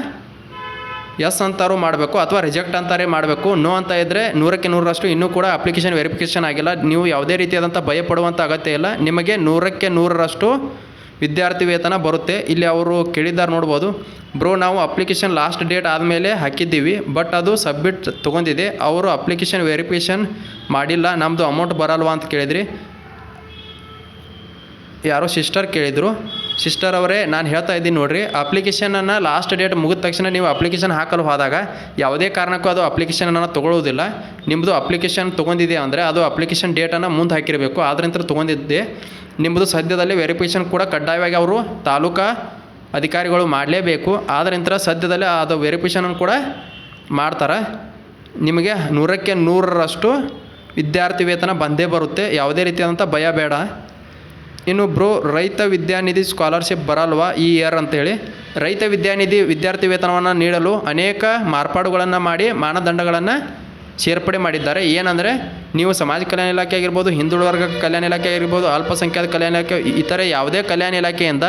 ಎಸ್ ಅಂತಾರು ಮಾಡಬೇಕು ಅಥವಾ ರಿಜೆಕ್ಟ್ ಅಂತಾರೆ ಮಾಡಬೇಕು. ನೋ ಅಂತ ಇದ್ದರೆ ನೂರಕ್ಕೆ ನೂರರಷ್ಟು ಇನ್ನೂ ಕೂಡ ಅಪ್ಲಿಕೇಶನ್ ವೆರಿಫಿಕೇಷನ್ ಆಗಿಲ್ಲ. ನೀವು ಯಾವುದೇ ರೀತಿಯಾದಂಥ ಭಯ ಪಡುವಂಥ ಅಗತ್ಯ ಇಲ್ಲ. ನಿಮಗೆ ನೂರಕ್ಕೆ ನೂರರಷ್ಟು ವಿದ್ಯಾರ್ಥಿ ವೇತನ ಬರುತ್ತೆ. ಇಲ್ಲಿ ಅವರು ಕೇಳಿದ್ದಾರೆ ನೋಡ್ಬೋದು. ಬ್ರೋ, ನಾವು ಅಪ್ಲಿಕೇಶನ್ ಲಾಸ್ಟ್ ಡೇಟ್ ಆದಮೇಲೆ ಹಾಕಿದ್ದೀವಿ ಬಟ್ ಅದು ಸಬ್ಮಿಟ್ ತೊಗೊಂಡಿದೆ. ಅವರು ಅಪ್ಲಿಕೇಶನ್ ವೆರಿಫಿಕೇಶನ್ ಮಾಡಿಲ್ಲ. ನಮ್ಮದು ಅಮೌಂಟ್ ಬರಲ್ವಾ ಅಂತ ಕೇಳಿದ್ರಿ. ಯಾರೋ ಸಿಸ್ಟರ್ ಕೇಳಿದರು. ಸಿಸ್ಟರ್ ಅವರೇ, ನಾನು ಹೇಳ್ತಾ ಇದ್ದೀನಿ ನೋಡಿರಿ ಅಪ್ಲಿಕೇಶನನ್ನು ಲಾಸ್ಟ್ ಡೇಟ್ ಮುಗಿದ ತಕ್ಷಣ ನೀವು ಅಪ್ಲಿಕೇಶನ್ ಹಾಕಲು ಹೋದಾಗ ಯಾವುದೇ ಕಾರಣಕ್ಕೂ ಅದು ಅಪ್ಲಿಕೇಶನನ್ನು ತೊಗೊಳ್ಳೋದಿಲ್ಲ ನಿಮ್ಮದು ಅಪ್ಲಿಕೇಶನ್ ತೊಗೊಂಡಿದೆ ಅಂದರೆ ಅದು ಅಪ್ಲಿಕೇಶನ್ ಡೇಟನ್ನು ಮುಂದೆ ಹಾಕಿರಬೇಕು. ಆದ್ರಿಂದ ತೊಗೊಂಡಿದ್ದೆ. ನಿಮ್ಮದು ಸದ್ಯದಲ್ಲಿ ವೆರಿಫಿಕೇಷನ್ ಕೂಡ ಕಡ್ಡಾಯವಾಗಿ ಅವರು ತಾಲೂಕಾ ಅಧಿಕಾರಿಗಳು ಮಾಡಲೇಬೇಕು. ಆದ್ರಿಂದ ಸದ್ಯದಲ್ಲೇ ಅದು ವೆರಿಫಿಕೇಷನನ್ನು ಕೂಡ ಮಾಡ್ತಾರೆ. ನಿಮಗೆ ನೂರಕ್ಕೆ ನೂರರಷ್ಟು ವಿದ್ಯಾರ್ಥಿ ವೇತನ ಬಂದೇ ಬರುತ್ತೆ. ಯಾವುದೇ ರೀತಿಯಾದಂಥ ಭಯ ಬೇಡ. ಇನ್ನು ಬ್ರೋ, ರೈತ ವಿದ್ಯಾನಿಧಿ ಸ್ಕಾಲರ್ಶಿಪ್ ಬರಲ್ವಾ ಈ ಇಯರ್ ಅಂತೇಳಿ? ರೈತ ವಿದ್ಯಾನಿಧಿ ವಿದ್ಯಾರ್ಥಿ ವೇತನವನ್ನು ನೀಡಲು ಅನೇಕ ಮಾರ್ಪಾಡುಗಳನ್ನು ಮಾಡಿ ಮಾನದಂಡಗಳನ್ನು ಸೇರ್ಪಡೆ ಮಾಡಿದ್ದಾರೆ. ಏನಂದರೆ, ನೀವು ಸಮಾಜ ಕಲ್ಯಾಣ ಇಲಾಖೆ ಆಗಿರ್ಬೋದು, ಹಿಂದುಳಿದ ವರ್ಗ ಕಲ್ಯಾಣ ಇಲಾಖೆ ಆಗಿರ್ಬೋದು, ಅಲ್ಪಸಂಖ್ಯಾತ ಕಲ್ಯಾಣ ಇಲಾಖೆ, ಇತರೆ ಯಾವುದೇ ಕಲ್ಯಾಣ ಇಲಾಖೆಯಿಂದ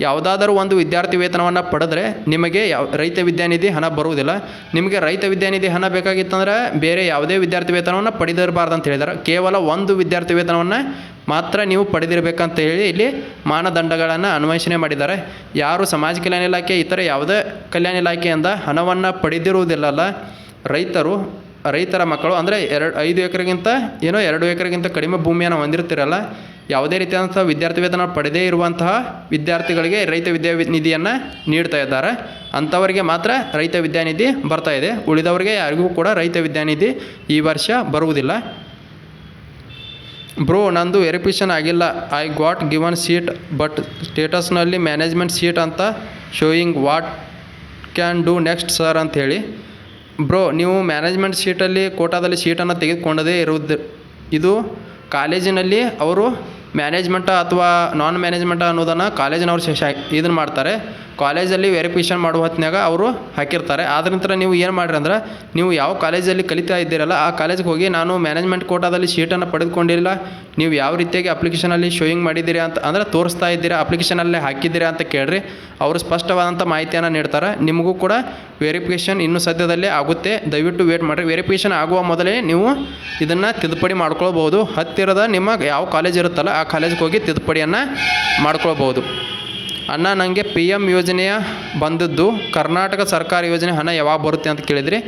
ಯಾವುದಾದರೂ ಒಂದು ವಿದ್ಯಾರ್ಥಿ ವೇತನವನ್ನು ಪಡೆದ್ರೆ ನಿಮಗೆ ಯಾವ, ರೈತ ವಿದ್ಯಾನಿಧಿ ಹಣ ಬರುವುದಿಲ್ಲ. ನಿಮಗೆ ರೈತ ವಿದ್ಯಾನಿಧಿ ಹಣ ಬೇಕಾಗಿತ್ತಂದ್ರೆ ಬೇರೆ ಯಾವುದೇ ವಿದ್ಯಾರ್ಥಿ ವೇತನವನ್ನು ಪಡೆದಿರಬಾರ್ದು ಅಂತ ಹೇಳಿದ್ದಾರೆ. ಕೇವಲ ಒಂದು ವಿದ್ಯಾರ್ಥಿ ವೇತನವನ್ನು ಮಾತ್ರ ನೀವು ಪಡೆದಿರಬೇಕಂತ ಹೇಳಿ ಇಲ್ಲಿ ಮಾನದಂಡಗಳನ್ನು ಅನ್ವೇಷಣೆ ಮಾಡಿದ್ದಾರೆ. ಯಾರು ಸಮಾಜ ಕಲ್ಯಾಣ ಇಲಾಖೆ, ಇತರೆ ಯಾವುದೇ ಕಲ್ಯಾಣ ಇಲಾಖೆಯಿಂದ ಹಣವನ್ನು ಪಡೆದಿರುವುದಿಲ್ಲಲ್ಲ, ರೈತರು, ರೈತರ ಮಕ್ಕಳು, ಅಂದರೆ ಎರಡು, ಐದು ಎಕರೆಗಿಂತ ಏನೋ ಎರಡು ಎಕರೆಗಿಂತ ಕಡಿಮೆ ಭೂಮಿಯನ್ನು ಹೊಂದಿರ್ತಿರಲ್ಲ, ಯಾವುದೇ ರೀತಿಯಾದಂಥ ವಿದ್ಯಾರ್ಥಿ ವೇತನ ಪಡೆದೇ ಇರುವಂತಹ ವಿದ್ಯಾರ್ಥಿಗಳಿಗೆ ರೈತ ವಿದ್ಯಾ ನಿಧಿಯನ್ನು ನೀಡ್ತಾ ಇದ್ದಾರೆ. ಅಂಥವರಿಗೆ ಮಾತ್ರ ರೈತ ವಿದ್ಯಾನಿಧಿ ಬರ್ತಾ ಇದೆ. ಉಳಿದವರಿಗೆ ಯಾರಿಗೂ ಕೂಡ ರೈತ ವಿದ್ಯಾನಿಧಿ ಈ ವರ್ಷ ಬರುವುದಿಲ್ಲ. ಬ್ರೋ, ನಂದು ವೆರಿಫಿಕೇಷನ್ ಆಗಿಲ್ಲ. I got given seat but ಸ್ಟೇಟಸ್ನಲ್ಲಿ management seat ಅಂತ showing what can do next sir ಅಂತ ಹೇಳಿ. ಬ್ರೋ, ನೀವು ಮ್ಯಾನೇಜ್ಮೆಂಟ್ ಸೀಟಲ್ಲಿ ಕೋಟಾದಲ್ಲಿ ಸೀಟನ್ನು ತೆಗೆದುಕೊಂಡದೇ ಇರುವುದು, ಇದು ಕಾಲೇಜಿನಲ್ಲಿ ಅವರು ಮ್ಯಾನೇಜ್ಮೆಂಟ ಅಥವಾ ನಾನ್ ಮ್ಯಾನೇಜ್ಮೆಂಟ ಅನ್ನೋದನ್ನು ಕಾಲೇಜಿನವರು ಶೇಷ ಇದನ್ನು ಮಾಡ್ತಾರೆ. ಕಾಲೇಜಲ್ಲಿ ವೆರಿಫಿಕೇಷನ್ ಮಾಡುವ ಹೊತ್ತಿನಾಗ ಅವರು ಹಾಕಿರ್ತಾರೆ. ಆದ ನಂತರ ನೀವು ಏನು ಮಾಡಿರಿ ಅಂದ್ರೆ, ನೀವು ಯಾವ ಕಾಲೇಜಲ್ಲಿ ಕಲಿತಾ ಇದ್ದೀರಲ್ಲ, ಆ ಕಾಲೇಜಿಗೆ ಹೋಗಿ ನಾನು ಮ್ಯಾನೇಜ್ಮೆಂಟ್ ಕೋಟಾದಲ್ಲಿ ಸೀಟನ್ನು ಪಡೆದುಕೊಂಡಿಲ್ಲ ನೀವು ಯಾವ ರೀತಿಯಾಗಿ ಅಪ್ಲಿಕೇಶನಲ್ಲಿ ಶೋಯಿಂಗ್ ಮಾಡಿದ್ದೀರಿ ಅಂತ, ಅಂದರೆ ತೋರಿಸ್ತಾ ಇದ್ದೀರಾ ಅಪ್ಲಿಕೇಶನಲ್ಲೇ ಹಾಕಿದ್ದೀರಾ ಅಂತ ಕೇಳ್ರಿ. ಅವರು ಸ್ಪಷ್ಟವಾದಂಥ ಮಾಹಿತಿಯನ್ನು ನೀಡ್ತಾರೆ. ನಿಮಗೂ ಕೂಡ ವೆರಿಫಿಕೇಷನ್ ಇನ್ನೂ ಸದ್ಯದಲ್ಲೇ ಆಗುತ್ತೆ. ದಯವಿಟ್ಟು ವೇಟ್ ಮಾಡಿರಿ. ವೆರಿಫಿಕೇಷನ್ ಆಗುವ ಮೊದಲೇ ನೀವು ಇದನ್ನು ತಿದ್ದುಪಡಿ ಮಾಡ್ಕೊಳ್ಬೋದು ಹತ್ತಿರದ ನಿಮ್ಮ ಯಾವ ಕಾಲೇಜ್ ಇರುತ್ತಲ್ಲ, ಆ ಕಾಲೇಜ್ಗೆ ಹೋಗಿ ತಿದ್ದುಪಡಿಯನ್ನು ಮಾಡ್ಕೊಳ್ಬೋದು ಅಣ್ಣ ನನಗೆ ಪಿ ಎಂ ಯೋಜನೆಯ ಬಂದದ್ದು. ಕರ್ನಾಟಕ ಸರ್ಕಾರ ಯೋಜನೆ ಹಣ ಯಾವಾಗ ಬರುತ್ತೆ ಅಂತ ಕೇಳಿದ್ರಿ.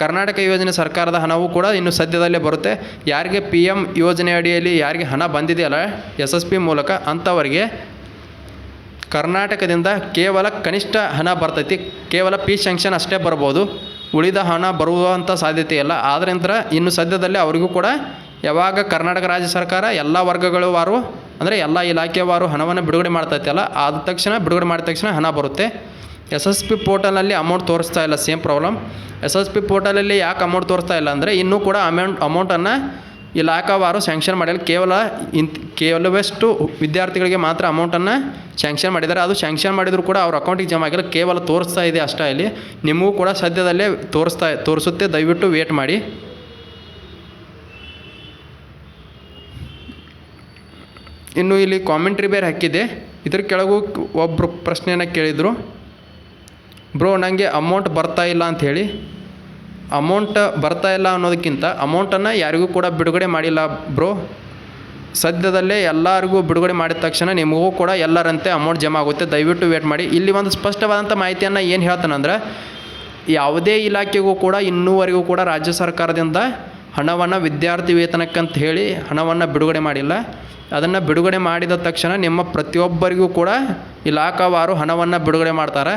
ಕರ್ನಾಟಕ ಯೋಜನೆ ಸರ್ಕಾರದ ಹಣವೂ ಕೂಡ ಇನ್ನು ಸದ್ಯದಲ್ಲೇ ಬರುತ್ತೆ. ಯಾರಿಗೆ ಪಿ ಎಂ ಯೋಜನೆ ಅಡಿಯಲ್ಲಿ ಯಾರಿಗೆ ಹಣ ಬಂದಿದೆಯಲ್ಲ, ಎಸ್ ಎಸ್ ಪಿ ಮೂಲಕ ಅಂಥವರಿಗೆ ಕರ್ನಾಟಕದಿಂದ ಕೇವಲ ಕನಿಷ್ಠ ಹಣ ಬರ್ತೈತಿ. ಕೇವಲ ಪಿ ಶಂಕ್ಷನ್ ಅಷ್ಟೇ ಬರ್ಬೋದು. ಉಳಿದ ಹಣ ಬರುವಂಥ ಸಾಧ್ಯತೆ ಇಲ್ಲ ಆದ್ರಿಂದ ಇನ್ನು ಸದ್ಯದಲ್ಲೇ ಅವರಿಗೂ ಕೂಡ ಯಾವಾಗ ಕರ್ನಾಟಕ ರಾಜ್ಯ ಸರ್ಕಾರ ಎಲ್ಲ ವರ್ಗಗಳು ವಾರು, ಅಂದರೆ ಎಲ್ಲ ಇಲಾಖೆವಾರು ಹಣವನ್ನು ಬಿಡುಗಡೆ ಮಾಡ್ತೈತಲ್ಲ, ಆದ ತಕ್ಷಣ ಬಿಡುಗಡೆ ಮಾಡಿದ ತಕ್ಷಣ ಹಣ ಬರುತ್ತೆ. ಎಸ್ ಎಸ್ ಪಿ ಪೋರ್ಟಲಲ್ಲಿ ಅಮೌಂಟ್ ತೋರಿಸ್ತಾ ಇಲ್ಲ same problem S S P ಪೋರ್ಟಲಲ್ಲಿ ಯಾಕೆ ಅಮೌಂಟ್ ತೋರಿಸ್ತಾ ಇಲ್ಲ ಅಂದರೆ, ಇನ್ನೂ ಕೂಡ ಅಮೌಂಟ್ ಅಮೌಂಟನ್ನು ಇಲಾಖಾವಾರು ಸ್ಯಾಂಕ್ಷನ್ ಮಾಡಿಲ್ಲ. ಕೇವಲ ಇಂತ್ ಕೇವಲವೆಷ್ಟು ವಿದ್ಯಾರ್ಥಿಗಳಿಗೆ ಮಾತ್ರ ಅಮೌಂಟನ್ನು ಸ್ಯಾಂಕ್ಷನ್ ಮಾಡಿದ್ದಾರೆ. ಅದು ಸ್ಯಾಂಕ್ಷನ್ ಮಾಡಿದರೂ ಕೂಡ ಅವ್ರ ಅಕೌಂಟಿಗೆ ಜಮಾ ಆಗಿಲ್ಲ. ಕೇವಲ ತೋರಿಸ್ತಾ ಇದೆ ಅಷ್ಟೇ ಇಲ್ಲಿ. ನಿಮಗೂ ಕೂಡ ಸದ್ಯದಲ್ಲೇ ತೋರಿಸ್ತಾ, ತೋರಿಸುತ್ತೆ. ದಯವಿಟ್ಟು ವೇಟ್ ಮಾಡಿ. ಇನ್ನು ಇಲ್ಲಿ ಕಾಮೆಂಟ್ರಿ ಬೇರೆ ಹಾಕಿದೆ. ಇದ್ರ ಕೆಳಗೂ ಒಬ್ಬರು ಪ್ರಶ್ನೆಯನ್ನು ಕೇಳಿದರು. ಬ್ರೋ ನನಗೆ ಅಮೌಂಟ್ ಬರ್ತಾ ಇಲ್ಲ ಅಂಥೇಳಿ ಅಮೌಂಟ್ ಬರ್ತಾ ಇಲ್ಲ ಅನ್ನೋದಕ್ಕಿಂತ ಅಮೌಂಟನ್ನು ಯಾರಿಗೂ ಕೂಡ ಬಿಡುಗಡೆ ಮಾಡಿಲ್ಲ ಬ್ರೋ. ಸದ್ಯದಲ್ಲೇ ಎಲ್ಲರಿಗೂ ಬಿಡುಗಡೆ ಮಾಡಿದ ತಕ್ಷಣ ನಿಮಗೂ ಕೂಡ ಎಲ್ಲರಂತೆ ಅಮೌಂಟ್ ಜಮಾ ಆಗುತ್ತೆ. ದಯವಿಟ್ಟು ವೇಟ್ ಮಾಡಿ. ಇಲ್ಲಿ ಒಂದು ಸ್ಪಷ್ಟವಾದಂಥ ಮಾಹಿತಿಯನ್ನು ಏನು ಹೇಳ್ತಾನಂದ್ರೆ ಯಾವುದೇ ಇಲಾಖೆಗೂ ಕೂಡ ಇನ್ನೂವರೆಗೂ ಕೂಡ ರಾಜ್ಯ ಸರ್ಕಾರದಿಂದ ಹಣವನ್ನು ವಿದ್ಯಾರ್ಥಿ ವೇತನಕ್ಕಂತ ಹೇಳಿ ಹಣವನ್ನು ಬಿಡುಗಡೆ ಮಾಡಿಲ್ಲ. ಅದನ್ನು ಬಿಡುಗಡೆ ಮಾಡಿದ ತಕ್ಷಣ ನಿಮ್ಮ ಪ್ರತಿಯೊಬ್ಬರಿಗೂ ಕೂಡ ಇಲಾಖಾವಾರು ಹಣವನ್ನು ಬಿಡುಗಡೆ ಮಾಡ್ತಾರೆ.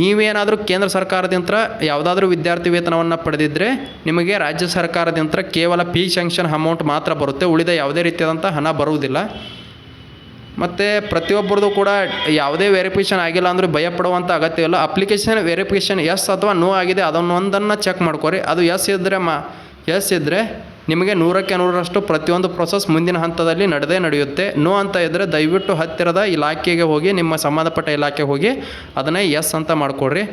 ನೀವೇನಾದರೂ ಕೇಂದ್ರ ಸರ್ಕಾರದಿಂದ ಯಾವುದಾದ್ರೂ ವಿದ್ಯಾರ್ಥಿ ವೇತನವನ್ನು ಪಡೆದಿದ್ದರೆ ನಿಮಗೆ ರಾಜ್ಯ ಸರ್ಕಾರದಿಂದ ಕೇವಲ ಪಿ ಸಂಕ್ಷನ್ ಅಮೌಂಟ್ ಮಾತ್ರ ಬರುತ್ತೆ. ಉಳಿದ ಯಾವುದೇ ರೀತಿಯಾದಂಥ ಹಣ ಬರುವುದಿಲ್ಲ. ಮತ್ತು ಪ್ರತಿಯೊಬ್ಬರದು ಕೂಡ ಯಾವುದೇ ವೆರಿಫಿಕೇಷನ್ ಆಗಿಲ್ಲ ಅಂದರೂ ಭಯಪಡುವಂಥ ಅಗತ್ಯವಿಲ್ಲ ಅಪ್ಲಿಕೇಶನ್ ವೆರಿಫಿಕೇಷನ್ ಎಸ್ ಅಥವಾ ನೋ ಆಗಿದೆ, ಅದನ್ನೊಂದನ್ನು ಚೆಕ್ ಮಾಡ್ಕೊರಿ. ಅದು ಎಸ್ ಇದ್ದರೆ ಮಾ ಎಸ್ ಇದ್ದರೆ ನಿಮಗೆ ನೂರಕ್ಕೆ ನೂರರಷ್ಟು ಪ್ರತಿಯೊಂದು ಪ್ರೊಸೆಸ್ ಮುಂದಿನ ಹಂತದಲ್ಲಿ ನಡೆದೇ ನಡೆಯುತ್ತೆ. ನೋ ಅಂತ ಇದ್ದರೆ ದಯವಿಟ್ಟು ಹತ್ತಿರದ ಇಲಾಖೆಗೆ ಹೋಗಿ, ನಿಮ್ಮ ಸಂಬಂಧಪಟ್ಟ ಇಲಾಖೆಗೆ ಹೋಗಿ ಅದನ್ನೇ ಎಸ್ ಅಂತ ಮಾಡಿಕೊಡ್ರಿ.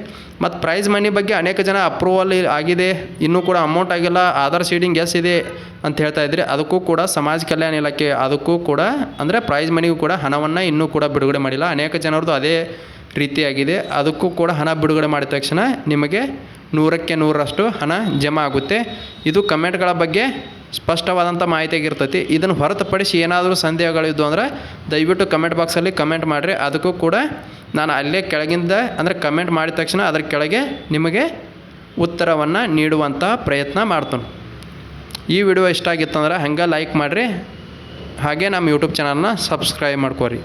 ಮತ್ತು ಪ್ರೈಸ್ ಮನಿ ಬಗ್ಗೆ ಅನೇಕ ಜನ ಅಪ್ರೂವಲ್ ಆಗಿದೆ. ಇನ್ನೂ ಕೂಡ ಅಮೌಂಟ್ ಆಗಿಲ್ಲ. ಆಧಾರ್ ಸೀಡಿಂಗ್ ಎಸ್ ಇದೆ ಅಂತ ಹೇಳ್ತಾ ಇದ್ರಿ. ಅದಕ್ಕೂ ಕೂಡ ಸಮಾಜ ಕಲ್ಯಾಣ ಇಲಾಖೆ ಅದಕ್ಕೂ ಕೂಡ ಅಂದರೆ ಪ್ರೈಸ್ ಮನಿಗೂ ಕೂಡ ಹಣವನ್ನು ಇನ್ನೂ ಕೂಡ ಬಿಡುಗಡೆ ಮಾಡಿಲ್ಲ. ಅನೇಕ ಜನರದ್ದು ಅದೇ ರೀತಿಯಾಗಿದೆ. ಅದಕ್ಕೂ ಕೂಡ ಹಣ ಬಿಡುಗಡೆ ಮಾಡಿದ ತಕ್ಷಣ ನಿಮಗೆ ನೂರಕ್ಕೆ ನೂರರಷ್ಟು ಹಣ ಜಮಾ ಆಗುತ್ತೆ. ಇದು ಕಮೆಂಟ್ಗಳ ಬಗ್ಗೆ ಸ್ಪಷ್ಟವಾದಂಥ ಮಾಹಿತಿಯಾಗಿರ್ತೈತಿ ಇದನ್ನು ಹೊರತುಪಡಿಸಿ ಏನಾದರೂ ಸಂದೇಹಗಳಿದ್ದು ಅಂದ್ರೆ ದಯವಿಟ್ಟು ಕಮೆಂಟ್ ಬಾಕ್ಸಲ್ಲಿ ಕಮೆಂಟ್ ಮಾಡಿರಿ. ಅದಕ್ಕೂ ಕೂಡ ನಾನು ಅಲ್ಲೇ ಕೆಳಗಿಂದ ಅಂದರೆ ಕಮೆಂಟ್ ಮಾಡಿದ ತಕ್ಷಣ ಅದರ ಕೆಳಗೆ ನಿಮಗೆ ಉತ್ತರವನ್ನು ನೀಡುವಂಥ ಪ್ರಯತ್ನ ಮಾಡ್ತಾನೆ. ಈ ವಿಡಿಯೋ ಇಷ್ಟ ಆಗಿತ್ತಂದ್ರೆ ಹಂಗೆ ಲೈಕ್ ಮಾಡಿರಿ. ಹಾಗೆ ನಮ್ಮ ಯೂಟ್ಯೂಬ್ ಚಾನಲ್ನ ಸಬ್ಸ್ಕ್ರೈಬ್ ಮಾಡ್ಕೊರಿ.